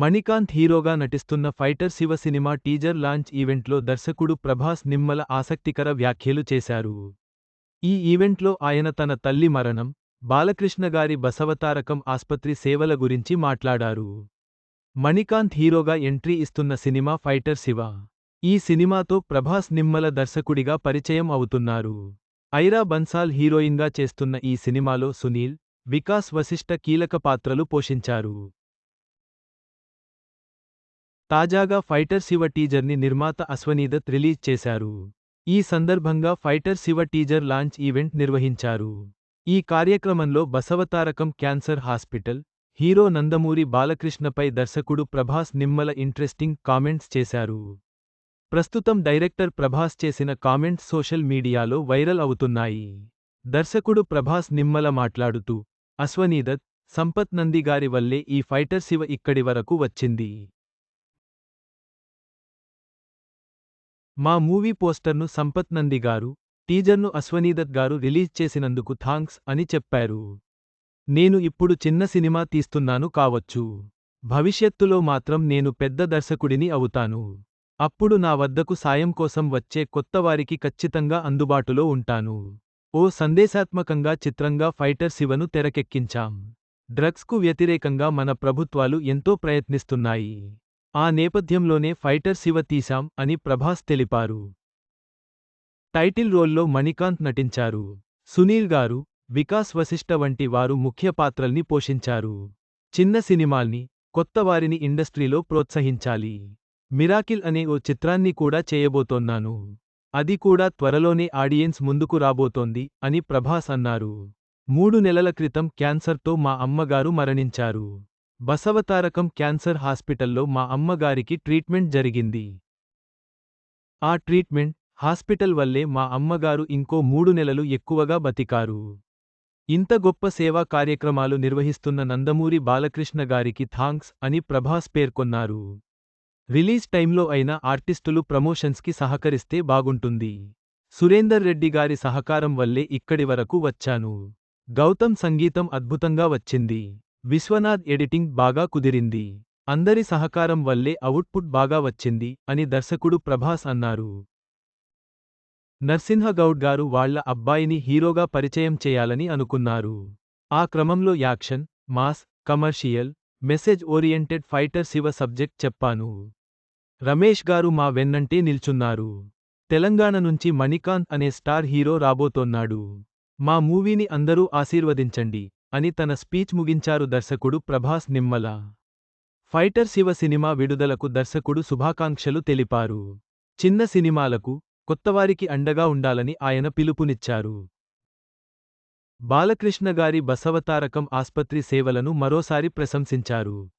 మణికాంత్ హీరోగా నటిస్తున్న ఫైటర్ శివ సినిమా టీజర్ లాంచ్ ఈవెంట్లో దర్శకుడు ప్రభాస్ నిమ్మల ఆసక్తికర వ్యాఖ్యలు చేశారు. ఈ ఈవెంట్లో ఆయన తన తల్లి మరణం బాలకృష్ణగారి బసవతారకం ఆస్పత్రి సేవల గురించి మాట్లాడారు. మణికాంత్ హీరోగా ఎంట్రీ ఇస్తున్న సినిమా ఫైటర్ శివ. ఈ సినిమాతో ప్రభాస్ నిమ్మల దర్శకుడిగా పరిచయం అవుతున్నారు. ఐరా బన్సాల్ హీరోయిన్గా చేస్తున్న ఈ సినిమాలో సునీల్ వికాస్ వశిష్ఠ కీలక పాత్రలు పోషించారు. తాజాగా ఫైటర్ శివ టీజర్ని నిర్మాత అశ్వనీదత్ రిలీజ్ చేశారు. ఈ సందర్భంగా fighter Shiva teaser launch event నిర్వహించారు. ఈ కార్యక్రమంలో Basavatarakam cancer hospital hero Nandamuri బాలకృష్ణపై దర్శకుడు ప్రభాస్ నిమ్మల ఇంట్రెస్టింగ్ కామెంట్స్ చేశారు. ప్రస్తుతం డైరెక్టర్ ప్రభాస్ చేసిన కామెంట్స్ సోషల్ మీడియాలో వైరల్ అవుతున్నాయి. దర్శకుడు ప్రభాస్ నిమ్మల మాట్లాడుతూ అశ్వనీదత్ సంపత్ నంది గారి వల్లే ఈ ఫైటర్ శివ ఇక్కడి వరకు వచ్చింది. మా మూవీ పోస్టర్ను సంపత్ నంది గారు టీజర్ను అశ్వనీదత్ గారు రిలీజ్ చేసినందుకు థాంక్స్ అని చెప్పారు. నేను ఇప్పుడు చిన్న సినిమా తీస్తున్నాను కావచ్చు. భవిష్యత్తులో మాత్రం నేను పెద్ద దర్శకుడిని అవుతాను. అప్పుడు నా వద్దకు సాయం కోసం వచ్చే కొత్తవారికి ఖచ్చితంగా అందుబాటులో ఉంటాను. ఓ సందేశాత్మకంగా చిత్రంగా ఫైటర్ శివను తెరకెక్కించాం. డ్రగ్స్కు వ్యతిరేకంగా మన ప్రభుత్వాలు ఎంతో ప్రయత్నిస్తున్నాయి. ఆ నేపథ్యంలోనే ఫైటర్ శివ తీశాం అని ప్రభాస్ తెలిపారు. టైటిల్ రోల్లో మణికాంత్ నటించారు. సునీల్ గారు వికాస్ వశిష్ఠ వంటి వారు ముఖ్య పాత్రల్ని పోషించారు. చిన్న సినిమాల్ని కొత్తవారిని ఇండస్ట్రీలో ప్రోత్సహించాలి. మిరాకిల్ అనే ఓ చిత్రాన్ని కూడా చేయబోతోన్నాను. అది కూడా త్వరలోనే ఆడియన్స్ ముందుకు రాబోతోంది అని ప్రభాస్ అన్నారు. మూడు నెలల క్రితం క్యాన్సర్తో మా అమ్మగారు మరణించారు. బసవతారకం క్యాన్సర్ హాస్పిటల్లో మా అమ్మగారికి ట్రీట్మెంట్ జరిగింది. ఆ ట్రీట్మెంట్ హాస్పిటల్ వల్లే మా అమ్మగారు ఇంకో మూడు నెలలు ఎక్కువగా బతికారు. ఇంత గొప్ప సేవా కార్యక్రమాలు నిర్వహిస్తున్న నందమూరి బాలకృష్ణ గారికి థాంక్స్ అని ప్రభాస్ పేర్కొన్నారు. రిలీజ్ టైంలో అయిన ఆర్టిస్టులు ప్రమోషన్స్కి సహకరిస్తే బాగుంటుంది. సురేందర్ రెడ్డి గారి సహకారం వల్లే ఇక్కడి వరకు వచ్చాను. గౌతమ్ సంగీతం అద్భుతంగా వచ్చింది. విశ్వనాథ్ ఎడిటింగ్ బాగా కుదిరింది. అందరి సహకారం వల్లే అవుట్పుట్ బాగా వచ్చింది అని దర్శకుడు ప్రభాస్ అన్నారు. నర్సింహగౌడ్ గారు వాళ్ళ అబ్బాయిని హీరోగా పరిచయం చేయాలని అనుకున్నారు. ఆ క్రమంలో action mass commercial message oriented fighter Shiva subject చెప్పాను. రమేష్ గారు మా వెన్నంటే నిల్చున్నారు. తెలంగాణ నుంచి మణికాంత్ అనే స్టార్ హీరో రాబోతోన్నాడు. మా మూవీని అందరూ ఆశీర్వదించండి. అని తన స్పీచ్ ముగించారు దర్శకుడు ప్రభాస్ నిమ్మల. ఫైటర్ శివ సినిమా విడుదలకు దర్శకుడు శుభాకాంక్షలు తెలిపారు. చిన్న సినిమాలకు కొత్తవారికి అండగా ఉండాలని ఆయన పిలుపునిచ్చారు. బాలకృష్ణగారి బసవతారకం ఆస్పత్రి సేవలను మరోసారి ప్రశంసించారు.